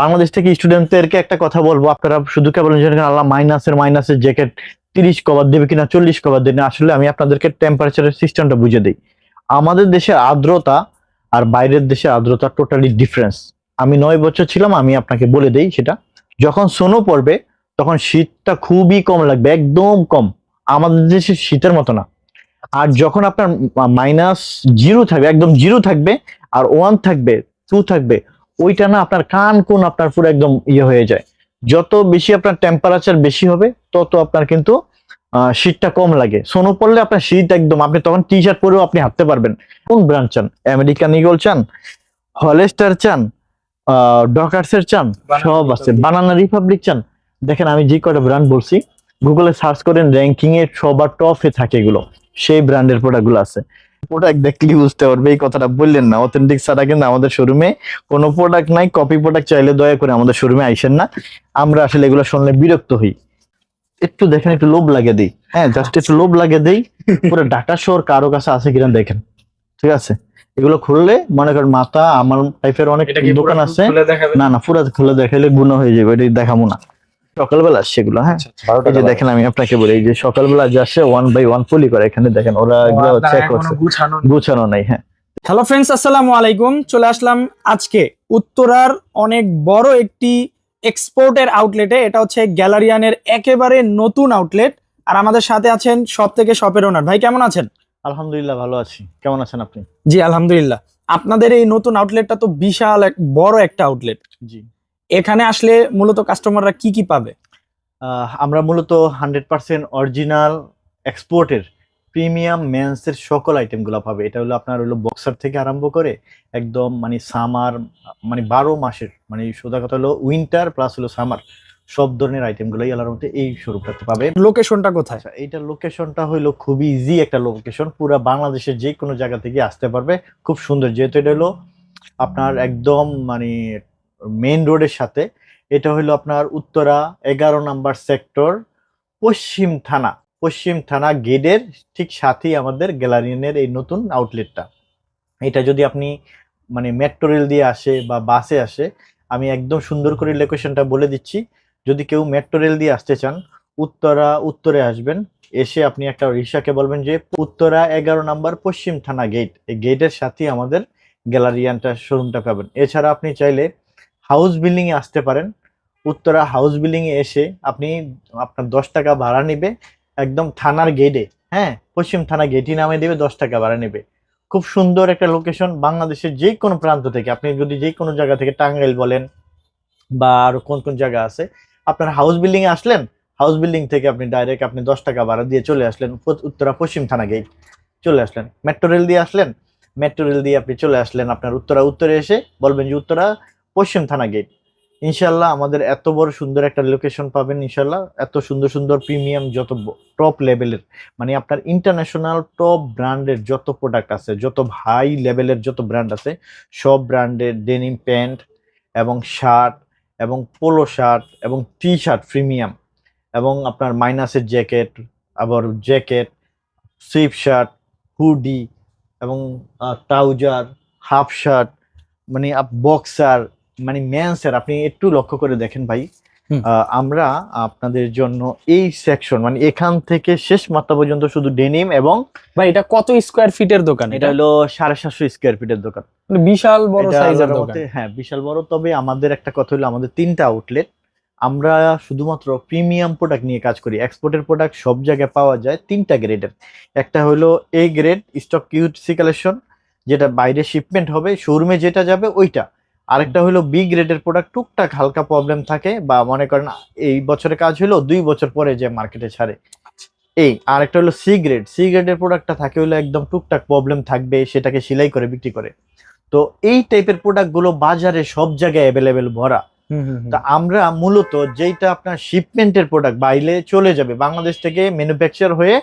বাংলাদেশ থেকে স্টুডেন্টদেরকে একটা কথা বলব, আপনারা শুধু কেবল আল্লাহ মাইনাসের মাইনাসের জ্যাকেট তিরিশ কভার দেবে কিনা চল্লিশ কভার দেবে আসলে আমি আপনাদেরকে টেম্পারেচারের সিস্টেমটা বুঝে দিই। আমাদের দেশের আর্দ্রতা আর বাইরের দেশের আর্দ্রতা টোটালি ডিফারেন্স আমি নয় বছর ছিলাম, আমি আপনাকে বলে দেই সেটা। যখন সোনো পড়বে, তখন শীতটা খুবই কম লাগবে, একদম কম। আমাদের দেশের শীতের মতো না। আর যখন আপনার মাইনাস জিরো থাকবে, একদম জিরো থাকবে, আর ওয়ান থাকবে টু থাকবে ওইটা না আপনার কান কোন আপনার পুরো একদম ইয়ে হয়ে যায়। যত বেশি আপনার টেম্পারেচার বেশি হবে তত আপনার কিন্তু শীতটা কম লাগে। সোনো পড়লে আপনার শীত একদম আপনি তখন টি শার্ট পরেও আপনি হাঁটতে পারবেন। কোন ব্র্যান্ড চান? আমেরিকান ইগল চান? হলেস্টার চান? ডকার্সের চান? সব আছে। বানানা রিপাবলিক চান? দেখেন আমি যে কয়টা ব্র্যান্ড বলছি গুগলে সার্চ করেন র্যাঙ্কিং এ সবার টপে থাকে এগুলো। সেই ব্র্যান্ডের প্রোডাক্টগুলো আছে। প্রোডাক্ট দেখলেই বুঝতে পারবে এই কথাটা বললেন না। অথেন্টিক ছাড়া কিন্তু আমাদের শোরুমে কোনো প্রোডাক্ট নাই। কপি প্রোডাক্ট চাইলে দয়া করে আমাদের শোরুমে আইসেন না। আমরা আসলে এগুলো শুনলে বিরক্ত হই। একটু দেখেন একটু লোভ লাগে দেই। হ্যাঁ জাস্ট একটু লোভ লাগে দেই। পুরো ডাটা শোর কারও কাছে আছে কিনা দেখেন। ঠিক আছে? এগুলো খুললে মনে করেন মাথা আমার টাইপের অনেক দোকান আছে। না না পুরো খুলে দেখাইলে গুণ হয়ে যাবে এটা দেখাবো না। সকালবেলা আসছে এগুলো হ্যাঁ? আচ্ছা, এই যে দেখেন আমি আপনাকে বলি এই যে সকালবেলা যে আসে ওয়ান বাই ওয়ান পলি করে এখানে দেখেন ওরা এগুলো গুছানো নাই। হ্যাঁ। হ্যালো ফ্রেন্ডস আসসালামু আলাইকুম। চলে আসলাম আজকে উত্তরার অনেক বড় একটি এক্সপোর্টের আউটলেটে এটা হচ্ছে গ্যালারিয়ানের একেবারে নতুন আউটলেট আর আমাদের সাথে আছেন সব থেকে শপের ওনার ভাই কেমন আছেন? আলহামদুলিল্লাহ ভালো আছি। কেমন আছেন আপনি? জি আলহামদুলিল্লাহ। আপনাদের এই নতুন আউটলেটটা তো বিশাল এক বড় একটা আউটলেট জি। এখানে আসলে মূলত কাস্টমাররা কি কি পাবে? আমরা মূলত হান্ড্রেড পার্সেন্ট অরিজিনাল এক্সপোর্টের প্রিমিয়াম মেন্সের সকল আইটেমগুলো পাবে। এটা হলো আপনার হলো বক্সার থেকে আরম্ভ করে একদম মানে সামার মানে বারো মাসের মানে সোজা কথা হলো উইন্টার প্লাস হলো সামার সব ধরনের আইটেমগুলোই আল্লাহর মধ্যে এই স্বরূপটাতে পাবে। লোকেশনটা কোথায়? আচ্ছা এইটার লোকেশনটা হইল খুবই ইজি একটা লোকেশন পুরো বাংলাদেশের যে কোনো জায়গা থেকে আসতে পারবে। খুব সুন্দর যেহেতু এটা হলো আপনার একদম মানে মেইন রোডের সাথে, এটা হলো আপনার উত্তরা এগারো নাম্বার সেক্টর পশ্চিম থানা। পশ্চিম থানা গেটের ঠিক সাথেই আমাদের গ্যালারিয়ানের এই নতুন আউটলেটটা এটা যদি আপনি মানে মেট্রো রেল দিয়ে আসে বা বাসে আসে, আমি একদম সুন্দর করে লোকেশনটা বলে দিচ্ছি। যদি কেউ মেট্রো রেল দিয়ে আসতে চান, উত্তরা উত্তরে আসবেন। এসে আপনি একটা রিক্সাকে বলবেন যে, উত্তরা এগারো নাম্বার পশ্চিম থানা গেট এই গেটের সাথেই আমাদের গ্যালারিয়ানটা শোরুমটা পাবেন। এছাড়া আপনি চাইলে হাউস বিল্ডিং এ আসতে পারেন। উত্তরা হাউস বিল্ডিং এ এসে আপনি আপনার দশ টাকা ভাড়া নেবে একদম থানার গেটে হ্যাঁ? পশ্চিম থানা গেটই নামে দেবে, দশ টাকা ভাড়া নেবে। খুব সুন্দর একটা লোকেশন বাংলাদেশের যে কোনো প্রান্ত থেকে। আপনি যদি যে কোনো জায়গা থেকে টাঙ্গাইল বলেন বা আরও কোন কোন জায়গা আছে, আপনার হাউস বিল্ডিং এ আসলেন, হাউস বিল্ডিং থেকে আপনি ডাইরেক্ট আপনি দশ টাকা ভাড়া দিয়ে চলে আসলেন উত্তরা পশ্চিম থানা গেট চলে আসলেন। মেট্রো রেল দিয়ে আসলেন মেট্রো রেল দিয়ে আপনি চলে আসলেন আপনার উত্তরা উত্তরে এসে বলবেন যে, উত্তরা পশ্চিম থানা গেট ইনশাল্লাহ আমাদের এত বড় সুন্দর একটা লোকেশন পাবেন ইনশাল্লাহ এত সুন্দর সুন্দর প্রিমিয়াম যত টপ লেভেলের মানে আপনার ইন্টারন্যাশনাল টপ ব্র্যান্ডের যত প্রোডাক্ট আছে, যত হাই লেভেলের যত ব্র্যান্ড আছে, সব ব্র্যান্ডের ডেনিম প্যান্ট এবং শার্ট এবং পোলো শার্ট এবং টি শার্ট প্রিমিয়াম এবং আপনার মাইনাসের জ্যাকেট আবার জ্যাকেট সুইপ শার্ট হুডি এবং ট্রাউজার হাফ শার্ট মানে বক্সার মানে ম্যান্সের আপনি একটু লক্ষ্য করে দেখেন ভাই। আমরা আপনাদের জন্য এই সেকশন মানে এখান থেকে শেষ মাত্রা পর্যন্ত শুধু ডেনিম এবং ভাই এটা কত স্কোয়ার ফিটের দোকান এটা হলো সাড়ে সাতশো স্কোয়ার ফিটের দোকান। মানে বিশাল বড় সাইজের দোকান। হ্যাঁ বিশাল বড়। তবে আমাদের একটা কথা হলো আমাদের তিনটা আউটলেট আমরা শুধুমাত্র প্রিমিয়াম প্রোডাক্ট নিয়ে কাজ করি। এক্সপোর্টের প্রোডাক্ট সব জায়গায় পাওয়া যায় তিনটা গ্রেডের একটা হলো A grade stock QC collection যেটা বাইরে শিপমেন্ট হবে শোরুমে যেটা যাবে ওইটা। আরেকটা হলো বি গ্রেডের প্রোডাক্ট টুকটাক হালকা প্রবলেম থাকে বা মনে করেন এই বছরে কাজ হলো দুই বছর পরে যে মার্কেটে ছাড়ে। এই আরেকটা হলো সি গ্রেড সি গ্রেডের প্রোডাক্টটা থাকে হলো একদম টুকটাক প্রবলেম থাকবে সেটাকে সেলাই করে বিক্রি করে। তো এই টাইপের প্রোডাক্টগুলো বাজারে সব জায়গায় অ্যাভেলেবেল ভরা। হুম, হুম, হুম। তা আমরা মূলত যেটা আপনার শিপমেন্টের প্রোডাক্ট বাইরে চলে যাবে বাংলাদেশ থেকে ম্যানুফ্যাকচার হয়ে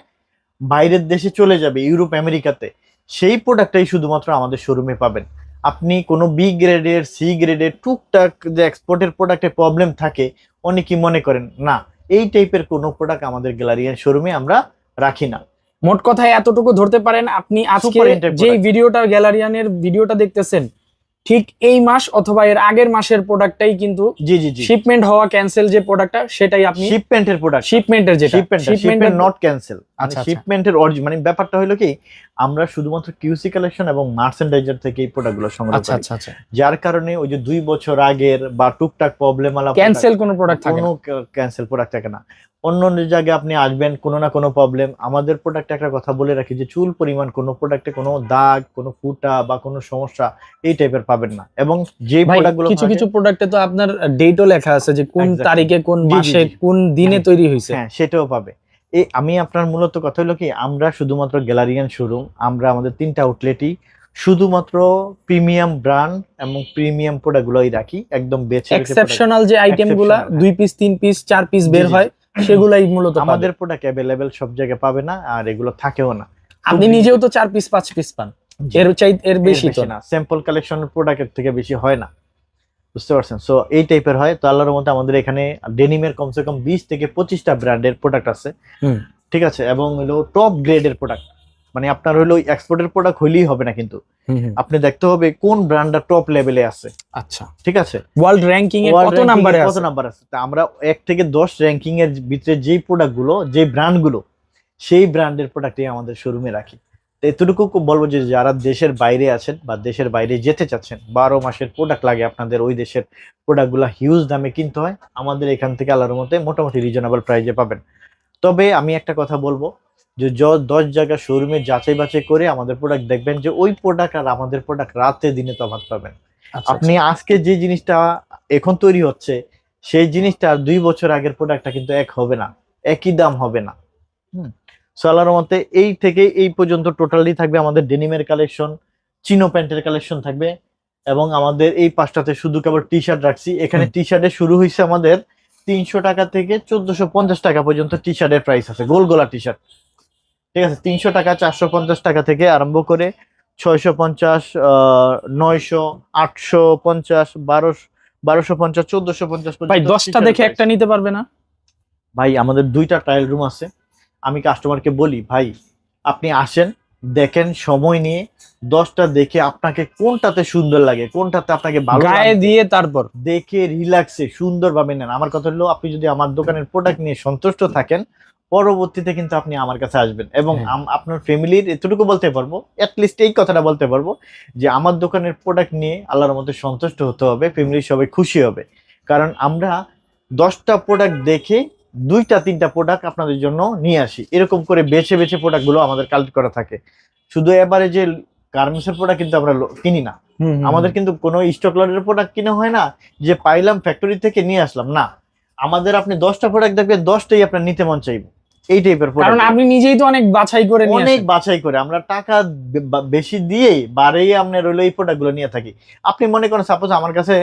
বাইরের দেশে চলে যাবে ইউরোপ আমেরিকাতে সেই প্রোডাক্টটাই শুধুমাত্র আমাদের শোরুমে পাবেন। আপনি কোনো বি গ্রেডের সি গ্রেডের টুকটাক যে এক্সপোর্টের প্রোডাক্টে প্রবলেম থাকে অনেকেই মনে করেন না এই টাইপের কোনো প্রোডাক্ট আমাদের গ্যালারিয়ান শোরুমে আমরা রাখি না। মোট কথায় এতটুকু ধরতে পারেন আপনি আজকে যেই ভিডিওটা গ্যালারিয়ানের ভিডিওটা দেখতেছেন ঠিক এই মাস অথবা এর আগের মাসের প্রোডাক্টটাই কিন্তু জি জি জি। শিপমেন্ট হওয়া ক্যান্সেল যে প্রোডাক্টটা সেটাই আপনি শিপমেন্টের প্রোডাক্ট শিপমেন্টের যেটা শিপমেন্ট নট ক্যান্সেল আচ্ছা, আচ্ছা। শিপমেন্টের অরিজিন মানে ব্যাপারটা হলো কি আমরা শুধুমাত্র কিউসি কালেকশন এবং মার্চেন্ডাইজার থেকে এই প্রোডাক্টগুলো সংগ্রহ আচ্ছা করি। আচ্ছা আচ্ছা। যার কারণে ওই যে দুই বছর আগের বা টুকটাক প্রবলেম আলা ক্যান্সেল কোনো প্রোডাক্ট থাকে কোনো ক্যান্সেল প্রোডাক্ট থাকে না। অন্য অন্য জায়গায় আপনি আসবেন কোনো না কোনো প্রবলেম আমাদের প্রোডাক্টে একটা কথা বলে রাখি যে চুল পরিমাণ কোনো প্রোডাক্টে কোনো দাগ কোনো ফুটা বা কোনো সমস্যা এই টাইপের পাবেন না। এবং যে প্রোডাক্টগুলো কিছু কিছু প্রোডাক্টে তো আপনার ডেটও লেখা আছে যে কোন তারিখে কোন মাসে কোন দিনে তৈরি হয়েছে। হ্যাঁ সেটাও পাবে। এই আমি আপনার মূলত কথা হলো কি আমরা শুধুমাত্র গ্যালারিয়ান শোরুম আমরা আমাদের তিনটা আউটলেটই শুধুমাত্র প্রিমিয়াম ব্র্যান্ড এবং প্রিমিয়াম প্রোডাক্টগুলোই রাখি একদম বেছে এক্সেপশনাল যে আইটেমগুলা দুই পিস তিন পিস চার পিস বের হয় সেগুলাই মূলত আমাদের প্রোডাক্ট অ্যাভেলেবেল সব জায়গায় পাবে না আর এগুলো থাকেও না। আপনি নিজেও তো চার পিস পাঁচ পিস পান। এর চাই এর এর বেশি তো। না। স্যাম্পল কালেকশন প্রোডাক্টের থেকে বেশি হয় না। বুঝতে পারছেন? সো এই টাইপের হয়। তো আল্লাহর মধ্যে আমাদের এখানে ডেনিমের কমসে কম বিশ থেকে পঁচিশটা ব্র্যান্ডের প্রোডাক্ট আছে। ঠিক আছে? এবং হলো টপ গ্রেডের প্রোডাক্ট মানে আপনার হলো এক্সপোর্টের প্রোডাক্ট হইলেই হবে না কিন্তু। আপনি দেখতে হবে কোন ব্র্যান্ডটা টপ লেভেলে আছে। আচ্ছা। ঠিক আছে? ওয়ার্ল্ড র্যাঙ্কিং এ কত নাম্বারে কত নাম্বার আছে? তা আমরা এক থেকে দশ র্যাঙ্কিং এর ভিতরে যেই প্রোডাক্টগুলো যে ব্র্যান্ডগুলো সেই ব্র্যান্ডের প্রোডাক্টই আমাদের শোরুমে রাখি। এতটুকু বলব যে যারা দেশের বাইরে আছেন বা দেশের বাইরে যেতে চাচ্ছেন বারো মাসের প্রোডাক্ট লাগে আপনাদের ওই দেশের প্রোডাক্টগুলা হিউজ দামে কিনতে হয় আমাদের এখান থেকে আল্লাহর মতে মোটামুটি রিজনেবল প্রাইজে পাবেন। তবে আমি একটা কথা বলব যে য- দশ জায়গা শোরুমে যাচাই বাছাই করে আমাদের প্রোডাক্ট দেখবেন যে ওই প্রোডাক্ট আর আমাদের প্রোডাক্ট রাতে দিনে তফাৎ পাবেন। আচ্ছা, আপনি আজকে যে জিনিসটা এখন তৈরি হচ্ছে সেই জিনিসটা দুই বছর আগের প্রোডাক্টটা কিন্তু এক হবে না একই দাম হবে না। হুম সালার মতে এই থেকে এই পর্যন্ত টোটালি থাকবে আমাদের ডেনিমের কালেকশন চিনো প্যান্টের কালেকশন থাকবে এবং আমাদের এই পাঁচটাতে শুধু কেবল টি শার্ট রাখছি। এখানে। টি শার্টের শুরু হয়েছে আমাদের তিনশো টাকা থেকে চোদ্দশো পঞ্চাশ টাকা পর্যন্ত টি শার্টের প্রাইস আছে গোল গোলা টি শার্ট ঠিক আছে তিনশো টাকা চারশো পঞ্চাশ টাকা থেকে আরম্ভ করে ছয়শো পঞ্চাশ নয়শো আটশো পঞ্চাশ বারোশো বারোশো পঞ্চাশ চোদ্দশো পঞ্চাশ ভাই দশটা দেখে একটা নিতে পারবে না? ভাই আমাদের দুইটা ট্রায়াল রুম আছে। আমি কাস্টমারকে বলি ভাই আপনি আসেন দেখেন সময় নিয়ে দশটা দেখে আপনাকে কোনটাতে সুন্দর লাগে কোনটাতে আপনাকে ভালো গায়ে দিয়ে তারপর। দেখে রিল্যাক্সে সুন্দরভাবে নেন। আমার কথা হলো আপনি যদি আমার দোকানের প্রোডাক্ট নিয়ে সন্তুষ্ট থাকেন পরবর্তীতে কিন্তু আপনি আমার কাছে আসবেন। এবং হ্যাঁ। আপনার ফ্যামিলির এতটুকু বলতে পারব লিস্ট এই কথাটা বলতে পারব যে আমার দোকানের প্রোডাক্ট নিয়ে আল্লাহর মধ্যে সন্তুষ্ট হতে হবে ফ্যামিলির সবাই খুশি হবে। কারণ আমরা দশটা প্রোডাক্ট দেখে দুইটা তিনটা প্রোডাক্ট আপনাদের জন্য নিয়ে আসি। এরকম করে বেছে বেছে প্রোডাক্টগুলো আমাদের কালেক্ট করা থাকে। শুধু এবারে যে গার্মেন্টসের প্রোডাক্ট কিন্তু আমরা কিনি না। আমাদের কিন্তু কোনো স্টক লটের প্রোডাক্ট কিনে হয় না যে পাইলাম ফ্যাক্টরি থেকে নিয়ে আসলাম। না আমাদের আপনি দশটা প্রোডাক্ট দেখবেন দশটাই আপনার নিতে মন চাইবে। এই টাইপের কারণ প্রোডাক্ট আপনি নিজেই তো অনেক বাছাই করে অনেক বাছাই করে। আমরা টাকা বেশি দিয়ে বাড়িয়ে আপনার হলো এই প্রোডাক্টগুলো নিয়ে থাকি। আপনি মনে করেন সাপোজ আমার কাছে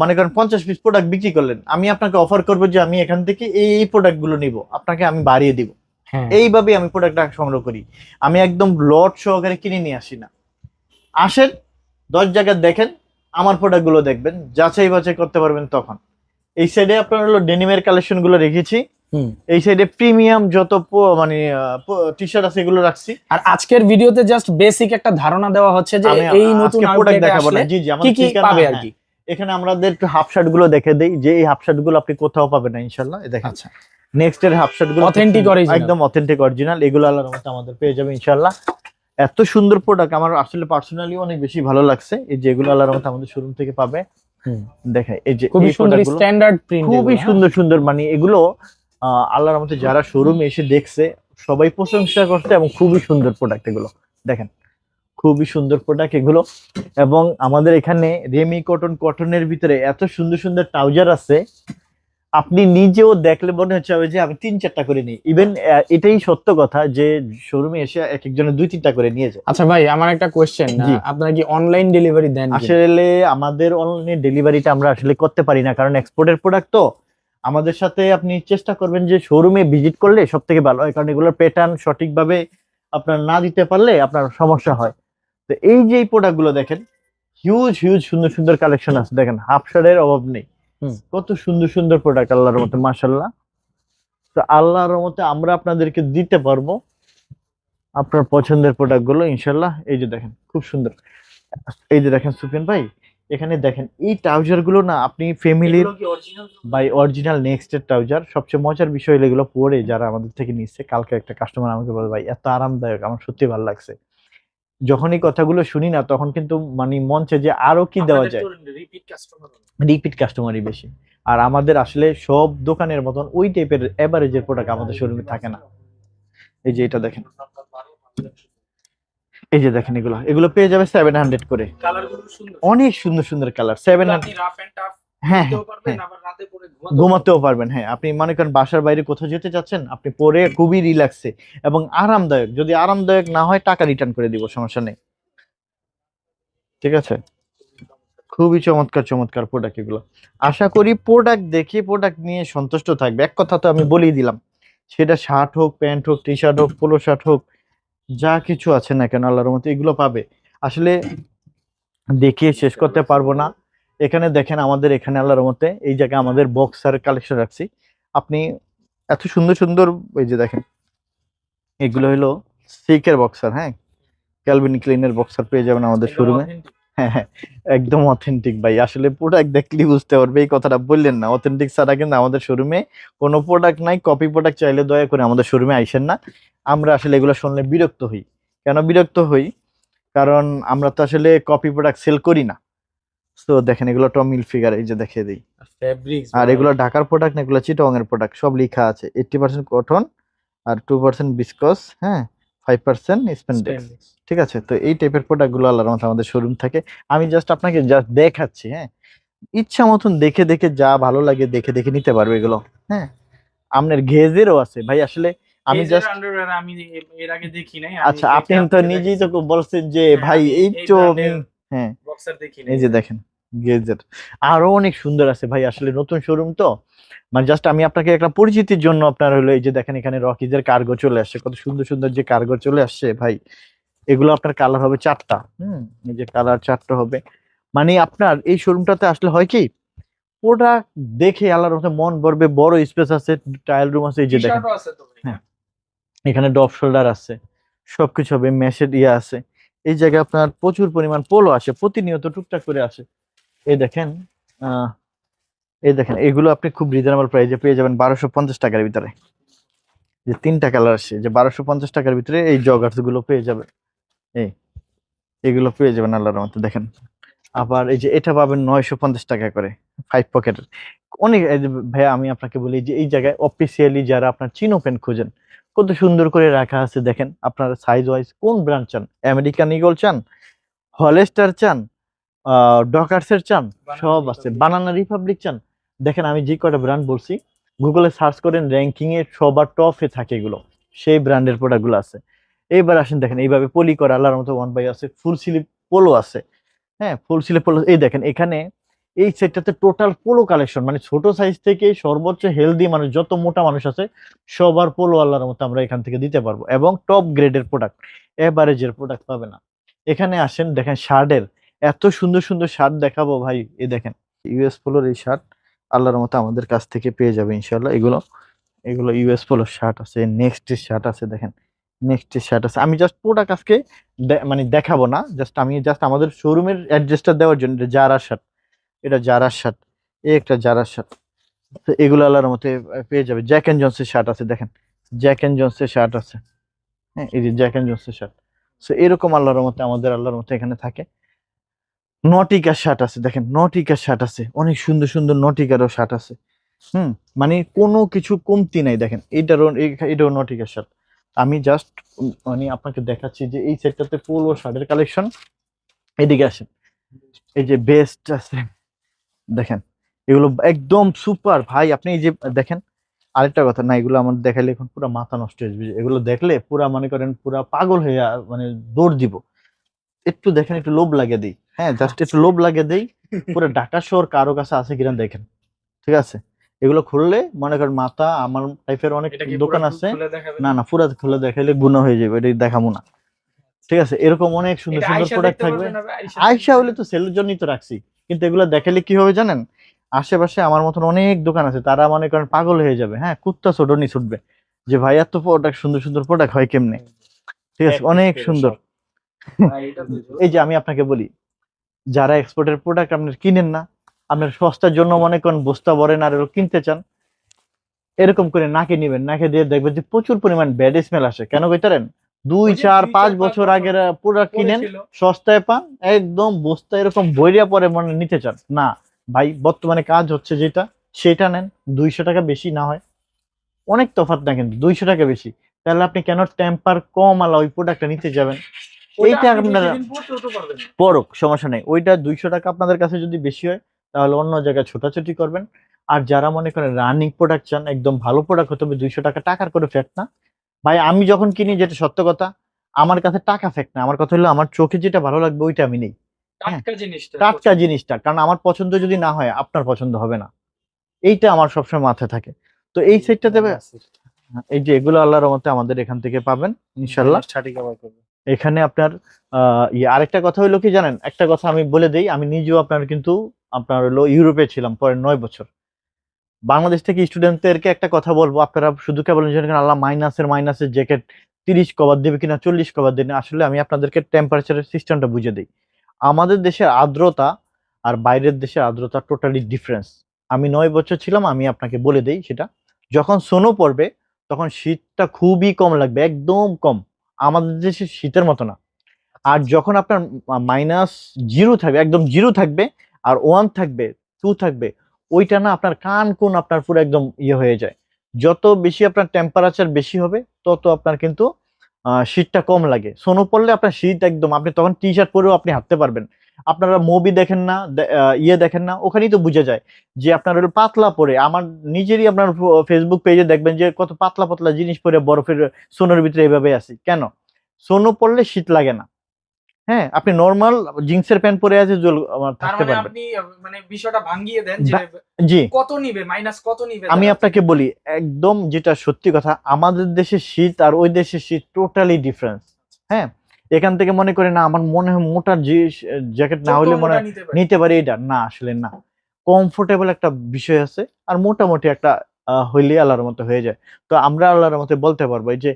মনে করেন পঞ্চাশ পিস প্রোডাক্ট বিক্রি করলেন আমি আপনাকে অফার করব যে আমি এখান থেকে এই প্রোডাক্টগুলো নিব আপনাকে আমি বাড়িয়ে দিব। হ্যাঁ। এইভাবে আমি প্রোডাক্টটা সংগ্রহ করি। আমি একদম লট সহকারে কিনে নিয়ে আসি না। আসেন দশ জায়গায় দেখেন আমার প্রোডাক্টগুলো দেখবেন যাচাই বাছাই করতে পারবেন তখন। এই সাইডে আপনার হলো ডেনিমের কালেকশনগুলো রেখেছি। এই সাইডে প্রিমিয়াম যত মানে টি শার্ট আছে এগুলো রাখছি। আর আজকের ভিডিওতে জাস্ট বেসিক একটা ধারণা দেওয়া হচ্ছে যে এই নতুন প্রোডাক্ট দেখাবো না। জি জি আমাদের কি পাবে আর হ্যাঁ। কি? এখানে আমাদের একটু হাফ শার্টগুলো দেখে দেই যে এই হাফ শার্টগুলো আপনি কোথাও পাবেন না ইনশাল্লাহ এই দেখেন। আচ্ছা। নেক্সট এর হাফ শার্টগুলো সুন্দর, original। একদম অথেন্টিক অরিজিনাল এগুলো আল্লাহর রহমতে আমাদের পেয়ে যাবে ইনশাল্লাহ এত সুন্দর প্রোডাক্ট আমার আসলে পার্সোনালি অনেক বেশি ভালো লাগছে। এই যে এগুলো আল্লাহর রহমতে আমাদের শোরুম থেকে পাবে। দেখাই এই যে খুবই সুন্দর স্ট্যান্ডার্ড প্রিন্ট খুবই সুন্দর সুন্দর মানে এগুলো আহ, আল্লাহর মধ্যে যারা শোরুমে এসে দেখছে সবাই প্রশংসা করছে এবং খুবই সুন্দর প্রোডাক্ট এগুলো। দেখেন খুবই সুন্দর প্রোডাক্ট এগুলো। এবং আমাদের এখানে রেমি কটন কটনের ভিতরে এত সুন্দর সুন্দর ট্রাউজার আছে। আপনি নিজেও দেখলে মনে হচ্ছে হবে যে আমি তিন চারটা করে নিই। ইভেন এটাই সত্য কথা যে শোরুমে এসে এক একজনের দুই তিনটা করে নিয়ে যায়। আচ্ছা ভাই আমার একটা কোশ্চেন জি। আপনারা কি অনলাইন ডেলিভারি দেন আসলে আমাদের অনলাইনে ডেলিভারিটা আমরা আসলে করতে পারি না কারণ এক্সপোর্টের প্রোডাক্ট তো। আমাদের সাথে আপনি চেষ্টা করবেন যে শোরুমে ভিজিট করলে সব থেকে ভালো হয় কারণ এগুলোর প্যাটার্ন সঠিকভাবে আপনার না দিতে পারলে আপনার সমস্যা হয়। তো এই যে প্রোডাক্টগুলো দেখেন হিউজ হিউজ সুন্দর সুন্দর কালেকশন আছে। দেখেন হাফ শার্টের অভাব নেই। কত সুন্দর সুন্দর প্রোডাক্ট আল্লাহর মতে মাশাল্লাহ তো আল্লাহর মতে আমরা আপনাদেরকে দিতে পারব আপনার পছন্দের প্রোডাক্টগুলো ইনশাল্লাহ এই যে দেখেন খুব সুন্দর। এই যে দেখেন সুফিয়ান ভাই এখানে দেখেন এই ট্রাউজারগুলো না আপনি ফ্যামিলির বাই অরিজিনাল নেক্সট এর ট্রাউজার সবচেয়ে মজার বিষয় হলো এগুলো পরে যারা আমাদের থেকে নিচ্ছে কালকে একটা কাস্টমার আমাকে বলে ভাই এত আরামদায়ক আমার সত্যি ভালো লাগছে। যখন এই কথাগুলো শুনি না তখন কিন্তু মানে মঞ্চে যে আরও কি দেওয়া যায়? রিপিট কাস্টমারই বেশি। আর আমাদের আসলে সব দোকানের মতন ওই টাইপের এভারেজের প্রোডাক্ট আমাদের শোরুমে থাকে না। এই যে এটা দেখেন। এই যে দেখেন এগুলো। এগুলো পেয়ে যাবে সেভেন হান্ড্রেড করে। অনেক সুন্দর সুন্দর কালার সেভেন আপনি রাফ এন্ড টাফ হ্যাঁ হ্যাঁ হ্যাঁ। ঘুমাতেও ঘুমাতেও পারবেন। হ্যাঁ। আপনি মনে করেন বাসার বাইরে কোথাও যেতে চাচ্ছেন আপনি পরে খুবই রিল্যাক্সে এবং আরামদায়ক যদি আরামদায়ক না হয় টাকা রিটার্ন করে দিব সমস্যা নেই। ঠিক আছে? খুবই চমৎকার চমৎকার প্রোডাক্ট এগুলো। আশা করি প্রোডাক্ট দেখে প্রোডাক্ট নিয়ে সন্তুষ্ট থাকবে। এক কথা তো আমি বলেই দিলাম সেটা শার্ট হোক প্যান্ট হোক টি শার্ট হোক পোলো শার্ট হোক যা কিছু আছে না কেন আল্লাহর মতো এগুলো পাবে। আসলে দেখিয়ে শেষ করতে পারব না। এখানে দেখেন আমাদের এখানে আল্লাহর মতে এই জায়গায় আমাদের বক্সার কালেকশন রাখছি। আপনি এত সুন্দর সুন্দর এই যে দেখেন এগুলো হলো সিকের বক্সার হ্যাঁ? ক্যালভিন ক্লিনের বক্সার পেয়ে যাবেন আমাদের শোরুমে হ্যাঁ হ্যাঁ একদম অথেন্টিক ভাই। আসলে প্রোডাক্ট দেখলে বুঝতে পারবে এই কথাটা বললেন না। অথেন্টিক ছাড়া কিন্তু আমাদের শোরুমে কোনো প্রোডাক্ট নাই। কপি প্রোডাক্ট চাইলে দয়া করে আমাদের শোরুমে আইসেন না। আমরা আসলে এগুলো শুনলে বিরক্ত হই। কেন বিরক্ত হই? কারণ আমরা তো আসলে কপি প্রোডাক্ট সেল করি না। তো দেখেন এগুলো টমিল ফিগার এই যে দেখিয়ে দিই। আর। এগুলো ঢাকার প্রোডাক্ট না এগুলো চিটং এর প্রোডাক্ট সব লেখা আছে। এইটটি পার্সেন্ট কটন আর টু পার্সেন্ট বিসকস হ্যাঁ? ফাইভ পার্সেন্ট স্পেন্ডেক্স ঠিক আছে? তো এই টাইপের প্রোডাক্টগুলো আল্লাহর মতো আমাদের শোরুম থাকে। আমি জাস্ট আপনাকে জাস্ট দেখাচ্ছি হ্যাঁ? ইচ্ছা মতন দেখে দেখে যা ভালো লাগে দেখে দেখে নিতে পারবে এগুলো হ্যাঁ? আপনার ঘেজেরও আছে। ভাই আসলে আমি জাস্ট আমি এর আগে দেখি নাই আচ্ছা আপনি তো নিজেই তো বলছেন যে হ্যাঁ, ভাই এই তো হ্যাঁ। বক্সার এই যে দেখেন গেজের আরও অনেক সুন্দর আছে ভাই আসলে নতুন শোরুম তো। মানে জাস্ট আমি আপনাকে একটা পরিচিতির জন্য আপনার হলো এই যে দেখেন এখানে রকিজের কার্গো চলে আসছে। কত সুন্দর সুন্দর যে কার্গো চলে আসছে ভাই এগুলো আপনার কালার হবে চারটা। হুম এই যে কালার চারটা হবে। মানে আপনার এই শোরুমটাতে আসলে হয় কি প্রোডাক্ট দেখে আল্লাহর মতো মন ভরবে বড় স্পেস আছে ট্রায়াল রুম আছে এই যে দেখেন। হ্যাঁ। এখানে ডপ শোল্ডার আছে সবকিছু হবে ম্যাশের ইয়ে আছে। এই জায়গায় আপনার প্রচুর পরিমাণ পোলো আসে, প্রতিনিয়ত টুকটাক করে আসে। এই দেখেন এই দেখেন, এগুলো আপনি খুব রিজনেবল প্রাইসে পেয়ে যাবেন বারোশো পঞ্চাশ টাকার ভিতরে। যে তিনটা কালার আসছে যে বারোশো পঞ্চাশ টাকার ভিতরে এই জগার্সগুলো পেয়ে যাবে এই, এগুলো পেয়ে যাবেন আল্লাহর মতো দেখেন। আবার এই যে এটা পাবেন নয়শো পঞ্চাশ টাকা করে ফাইভ পকেটের অনেক ভাইয়া, আমি আপনাকে বলি যে এই জায়গায় অফিসিয়ালি যারা আপনার চিনো পেন খোঁজেন কত সুন্দর করে রাখা আছে দেখেন আপনার সাইজ ওয়াইজ কোন ব্র্যান্ড চান? আমেরিকান ইগল চান হলেস্টার চান ডকার্সের চান সব আছে। বানানা রিপাবলিক চান। দেখেন আমি যে কয়টা ব্র্যান্ড বলছি গুগলে সার্চ করেন র্যাঙ্কিং এ সবার টপে থাকে এগুলো। সেই ব্র্যান্ডের প্রোডাক্টগুলো আছে। এইবার আসেন দেখেন এইভাবে পলি করা আল্লাহর মতো ওয়ান বাই আছে ফুল স্লিপ পোলো আছে। হ্যাঁ ফুল স্লিপ পোলো এই দেখেন এখানে এই সেটটাতে টোটাল পোলো কালেকশন মানে ছোট সাইজ থেকে সর্বোচ্চ হেলদি মানুষ, যত মোটা মানুষ আছে, সবার পোলো আল্লাহর মতো আমরা এখান থেকে দিতে পারব। এবং টপ গ্রেডের প্রোডাক্ট এভারেজের প্রোডাক্ট পাবে না। এখানে আসেন, দেখেন শার্টের এত সুন্দর সুন্দর শার্ট দেখাবো ভাই, এ দেখেন। ইউএস পোলোর এই শার্ট আল্লাহর মতো আমাদের কাছ থেকে পেয়ে যাবে ইনশাল্লাহ এগুলো এগুলো ইউএস পোলোর শার্ট আছে নেক্সট শার্ট আছে, দেখেন। নেক্সট শার্ট আছে। আমি জাস্ট প্রোডাক্ট আজকে মানে দেখাবো না জাস্ট আমি জাস্ট আমাদের শোরুমের অ্যাড্রেসটা দেওয়ার জন্য জারার শার্ট এটা জারার শার্ট। এই একটা জারার শার্ট। তো এগুলো আল্লাহর মতে পেয়ে যাবে। জ্যাক এন্ড জন্সের শার্ট আছে, দেখেন। জ্যাক এন্ড জন্সের শার্ট আছে। হ্যাঁ এই যে জ্যাক এন্ড জন্সের শার্ট। সো এরকম আল্লাহর মতে আমাদের আল্লাহর মতে এখানে থাকে। নটিকার শার্ট আছে, দেখেন। নটিকার শার্ট আছে। অনেক সুন্দর সুন্দর নটিকারও শার্ট আছে। হুম মানে কোনো কিছু কমতি নাই, দেখেন। এইটারও এই- এটাও নটিকার শার্ট। আমি জাস্ট মানে আপনাকে দেখাচ্ছি যে এই সেটটাতে পোলো শার্টের কালেকশন এদিকে আসেন। এই যে বেস্ট আছে। দেখেন এগুলো একদম সুপার ভাই আপনি এই যে দেখেন আরেকটা কথা না এগুলো আমার দেখাইলে এখন পুরো মাথা নষ্ট হয়ে যাবে। এগুলো দেখলে পুরা মনে করেন পুরা পাগল হয়ে মানে দৌড় দিব। একটু দেখেন একটু লোভ লাগে দেই। হ্যাঁ জাস্ট একটু লোভ লাগে দেই। পুরো ঢাকা শহর কারও কাছে আছে কিনা দেখেন ঠিক আছে? এগুলো খুললে মনে করেন মাথা আমার টাইপের অনেক দোকান আছে। না না পুরা খুলে দেখাইলে গুণ হয়ে যাবে এটা দেখাবো না। ঠিক আছে এরকম অনেক সুন্দর সুন্দর প্রোডাক্ট থাকবে। আয়সা হলে তো সেলের জন্যই তো রাখছি। কিন্তু এগুলো দেখালে কি হবে জানেন? আশেপাশে আমার মতন অনেক দোকান আছে তারা মনে করেন পাগল হয়ে যাবে হ্যাঁ? কুত্তা ছোটনি ছুটবে যে ভাই এত প্রোডাক্ট সুন্দর সুন্দর প্রোডাক্ট হয় কেমনে? ঠিক আছে অনেক সুন্দর। বুঝো। এই যে আমি আপনাকে বলি যারা এক্সপোর্টের প্রোডাক্ট আপনার কিনেন না আপনার সস্তার জন্য মনে করেন বস্তা ভরেন আর এরকম কিনতে চান এরকম করে নাকে নিবেন নাকে দিয়ে দেখবেন যে প্রচুর পরিমাণ ব্যাড স্মেল আসে। কেন কইতারেন? দুই চার পাঁচ বছর আগের প্রোডাক্ট কিনেন সস্তায় পান একদম বস্তা এরকম বইরিয়া পরে মনে নিতে চান। না ভাই বর্তমানে কাজ হচ্ছে যেটা সেটা নেন দুইশো টাকা বেশি না হয়। অনেক তফাৎ না কিন্তু দুইশো টাকা বেশি। তাহলে আপনি কেন টেম্পার কম আলা ওই প্রোডাক্টটা নিতে যাবেন? এইটা আপনি আপনারা। পরক সমস্যা নেই। ওইটা দুইশো টাকা আপনাদের কাছে যদি বেশি হয় তাহলে অন্য জায়গায় ছোটাছুটি করবেন। আর যারা মনে করেন রানিং প্রোডাক্ট চান একদম ভালো প্রোডাক্ট হতে হবে দুইশো টাকা টাকার করে ফ্যাক্ট না। ভাই আমি যখন কিনি যেটা সত্য কথা আমার কাছে টাকা ফ্যাক্ট না। আমার কথা হলো আমার চোখে যেটা ভালো লাগবে ওইটা আমি নেই। টাটকা জিনিসটা কারণ আমার পছন্দ যদি না হয় আপনার পছন্দ হবে না। এইটা আমার সবসময় মাথায় থাকে। তো এই সেটটা দেবে এই যে এগুলো আল্লাহর রহমতে আমাদের এখান থেকে পাবেন ইনশাল্লাহ এখানে আপনার আহ, ইয়ে আরেকটা কথা হইল কি জানেন? একটা কথা আমি বলে দেই আমি নিজেও আপনার কিন্তু আপনার হলো ইউরোপে ছিলাম পরে নয় বছর। বাংলাদেশ থেকে স্টুডেন্টদেরকে একটা কথা বলব। আপনারা শুধু কেবল আল্লাহ মাইনাসের মাইনাসের জ্যাকেট তিরিশ কভার দেবে কিনা, চল্লিশ কভার দেবে আসলে আমি আপনাদেরকে টেম্পারেচারের সিস্টেমটা বুঝে দিই। আমাদের দেশের আর্দ্রতা আর বাইরের দেশের আর্দ্রতা টোটালি ডিফারেন্স আমি নয় বছর ছিলাম, আমি আপনাকে বলে দেই সেটা। যখন সোনো পড়বে, তখন শীতটা খুবই কম লাগবে, একদম কম। আমাদের দেশে শীতের মতো না। আর যখন আপনার মাইনাস জিরো থাকবে, একদম জিরো থাকবে, আর ওয়ান থাকবে টু থাকবে ওইটা না আপনার কান কোন আপনার পুরো একদম ইয়ে হয়ে যায়। যত বেশি আপনার টেম্পারেচার বেশি হবে, তত আপনার কিন্তু শীতটা কম লাগে। সোনো পড়লে আপনার শীত একদম, আপনি তখন টি শার্ট পরেও আপনি হাঁটতে পারবেন। আপনারা মুভি দেখেন না ইয়ে দেখেন না, ওখানেই তো বোঝা যায় যে আপনার হলো পাতলা পরে। আমার নিজেরই আপনার ফেসবুক পেজে দেখবেন যে কত পাতলা পাতলা জিনিস পরে বরফের, সোনোর ভিতরে এইভাবে আসি। কেন? সোনো পড়লে শীত লাগে না। হ্যাঁ আপনি নর্মাল জিন্সের প্যান্ট পরে আছে জল থাকতে মানে পারবেন। আপনি মানে বিষয়টা ভাঙিয়ে দেন যে জি। কত নিবে মাইনাস কত নিবে আমি আপনাকে বলি একদম যেটা সত্যি কথা আমাদের দেশের শীত আর ওই দেশের শীত টোটালি ডিফারেন্স হ্যাঁ এখান থেকে মনে করে না আমার মনে হয় মোটা জ্যাকেট না হলে মনে হয় নিতে পারি। এটা না আসলে না। কমফোর্টেবল একটা বিষয় আছে আর মোটামুটি একটা হইলে আল্লাহর মতো হয়ে যায়। তো আমরা আল্লাহর মতো বলতে পারব এই যে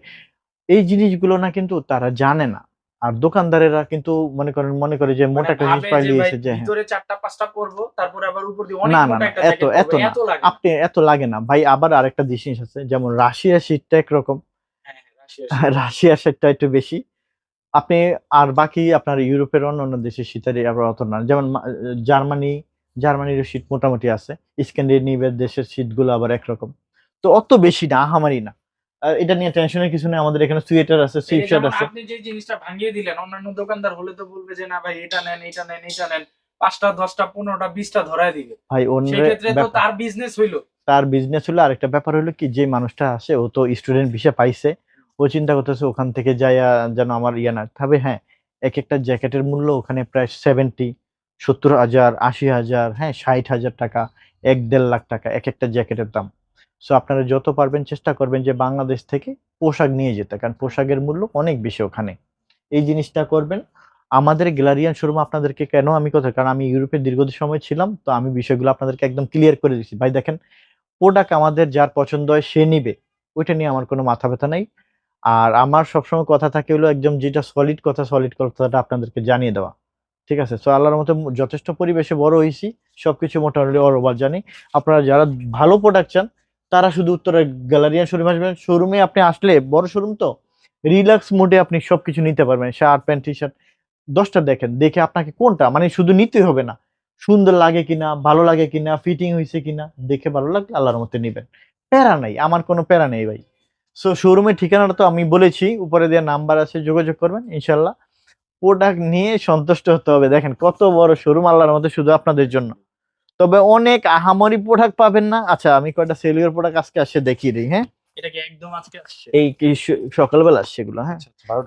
এই জিনিসগুলো না কিন্তু তারা জানে না। আর দোকানদারেরা কিন্তু মনে করেন মনে করে যে মোটা মানে একটা জিনিস পাইলে এসে যে হ্যাঁ। ভিতরে চারটা পাঁচটা পরবো তারপরে আবার উপর দিয়ে অনেক না, না, মোটা না, একটা এত- এত না। আপনি এত লাগে না। ভাই আবার আরেকটা জিনিস আছে যেমন রাশিয়া শীতটা একরকম। হ্যাঁ, হ্যাঁ, রাশিয়ার রাশিয়ার শীতটা একটু বেশি। আপনি আর বাকি আপনার ইউরোপের অন্য অন্য দেশের শীতের আবার অত না। যেমন জার্মানি জার্মানির শীত মোটামুটি আছে। স্ক্যান্ডিনেভিয়ার দেশের শীতগুলো আবার একরকম। তো অত বেশি না আহামারি না। এটা নিয়ে টেনশনের কিছু নেই আমাদের এখানে সোয়েটার আছে সুইপশার্ট আছে। আপনি যে জিনিসটা ভাঙিয়ে দিলেন অন্যান্য দোকানদার হলে তো বলবে যে না ভাই এটা নেন এটা নেন এটা নেন। পাঁচটা দশটা পনেরোটা বিশটা ধরায় দিবে। ভাই অন্য ক্ষেত্রে তো তার বিজনেস হইল। তার বিজনেস হলো আরেকটা ব্যাপার হলো কি যে মানুষটা আসে ও তো স্টুডেন্ট ভিসা পাইছে ও চিন্তা করতেছে ওখান থেকে যায় যেন আমার ইয়ে না তবে হ্যাঁ এক একটা জ্যাকেটের মূল্য ওখানে প্রায় সেভেন্টি সত্তর হাজার আশি হাজার হ্যাঁ ষাট হাজার টাকা এক দেড় লাখ টাকা এক একটা জ্যাকেটের দাম। সো আপনারা যত পারবেন চেষ্টা করবেন যে বাংলাদেশ থেকে পোশাক নিয়ে যেতে, কারণ পোশাকের মূল্য অনেক বেশি ওখানে। এই জিনিসটা করবেন। আমাদের গ্যালারিয়ান শোরুম আপনাদেরকে কেন আমি কথা, কারণ আমি ইউরোপে দীর্ঘদিন সময় ছিলাম, তো আমি বিষয়গুলো আপনাদেরকে একদম ক্লিয়ার করে দিচ্ছি ভাই, দেখেন প্রোডাক্ট আমাদের যার পছন্দ হয় সে নিবে। ওইটা নিয়ে আমার কোনো মাথা ব্যথা নাই। আর আমার সবসময় কথা থাকে হলো একদম যেটা সলিড কথা সলিড কথাটা আপনাদেরকে জানিয়ে দেওয়া। ঠিক আছে? সো আল্লাহর মতো যথেষ্ট পরিবেশে বড় হয়েছি। সবকিছু মোটামুটি অরবার জানি। আপনারা যারা ভালো প্রোডাক্ট চান তারা শুধু উত্তরের গ্যালারিয়ান শোরুম আসবেন শোরুমে আপনি আসলে বড় শোরুম তো রিল্যাক্স মোডে আপনি সবকিছু নিতে পারবেন শার্ট প্যান্ট টি শার্ট দশটা দেখেন, দেখে আপনাকে কোনটা মানে শুধু নিতে হবে না, সুন্দর লাগে কিনা, ভালো লাগে কিনা ফিটিং হয়েছে কিনা, দেখে ভালো লাগলে আল্লাহর মতো নেবেন। প্যারা নাই, আমার কোনো প্যারা নেই ভাই। সো শোরুমের ঠিকানাটা তো আমি বলেছি, উপরে দেওয়া নাম্বার আছে, যোগাযোগ করবেন ইনশাল্লাহ প্রোডাক্ট নিয়ে সন্তুষ্ট হতে হবে। দেখেন কত বড় শোরুম আল্লাহর মধ্যে শুধু আপনাদের জন্য। তবে অনেক আহামরি প্রোডাক্ট পাবেন না। আচ্ছা আমি কয়টা সেলিওর প্রোডাক্ট আজকে আসে দেখিয়ে দিই হ্যাঁ? এই সকালবেলা আসছে এগুলো হ্যাঁ?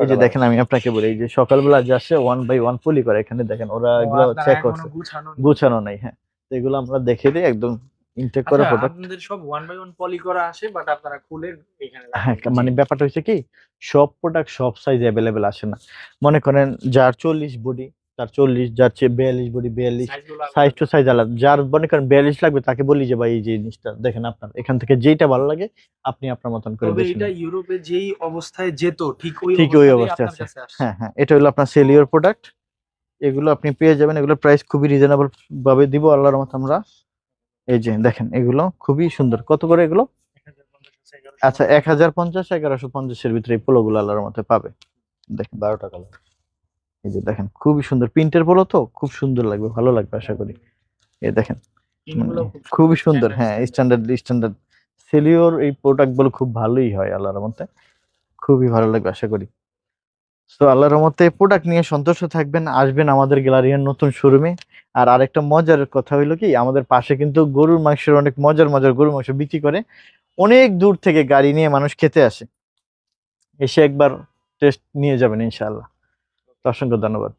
এই যে দেখেন আমি আপনাকে বলি এই যে সকালবেলা যে আসছে ওয়ান বাই ওয়ান পলি করে এখানে দেখেন ওরা এগুলো চেক করছে। গুছানো গুছানো নাই হ্যাঁ। তো এগুলো আমরা দেখে দিই একদম ইনটেক করে আচ্ছা, প্রোডাক্ট আপনাদের সব ওয়ান বাই ওয়ান পলি করা আসে বাট আপনারা খুলে এখানে হ্যাঁ মানে ব্যাপারটা হচ্ছে কি সব প্রোডাক্ট সব সাইজ অ্যাভেলেবেল আসে না। মনে করেন যার চল্লিশ বডি তার চল্লিশ যার চেয়ে বিয়াল্লিশ। বডি বিয়াল্লিশ সাইজ টু সাইজ আলাদা। যার মনে করেন বিয়াল্লিশ লাগবে তাকে বলি যে ভাই এই জিনিসটা দেখেন আপনার এখান থেকে যেইটা ভালো লাগে আপনি আপনার মতন করে এটা ইউরোপে যেই অবস্থায় যেত ঠিক ওই ঠিক ওই অবস্থায় আছে। হ্যাঁ হ্যাঁ এটা হলো আপনার সেলিওর প্রোডাক্ট এগুলো আপনি পেয়ে যাবেন এগুলোর প্রাইস খুবই রিজনেবল ভাবে দিব আল্লাহর মত আমরা। এই যে দেখেন এগুলো খুবই সুন্দর। কত করে এগুলো? আচ্ছা এক হাজার পঞ্চাশ এগারোশো পঞ্চাশের ভিতরে এই পোলোগুলো আল্লাহর মতে পাবে। দেখেন বারোটা কালার এই যে দেখেন খুবই সুন্দর প্রিন্টের বলো তো খুব সুন্দর লাগবে ভালো লাগবে আশা করি। এই দেখেন মানে খুবই সুন্দর হ্যাঁ স্ট্যান্ডার্ড স্ট্যান্ডার্ড সেলিওর এই প্রোডাক্টগুলো খুব ভালোই হয় আল্লাহর মতে খুবই ভালো লাগবে আশা করি। তো আল্লাহর মতে প্রোডাক্ট নিয়ে সন্তুষ্ট থাকবেন আসবেন আমাদের গ্যালারিয়ার নতুন শোরুমে। আর আরেকটা মজার কথা হইল কি আমাদের পাশে কিন্তু গরুর মাংসের অনেক মজার মজার গরুর মাংস বিক্রি করে অনেক দূর থেকে গাড়ি নিয়ে মানুষ খেতে আসে। এসে একবার টেস্ট নিয়ে যাবেন ইনশাআল্লাহ। তো অসংখ্য ধন্যবাদ।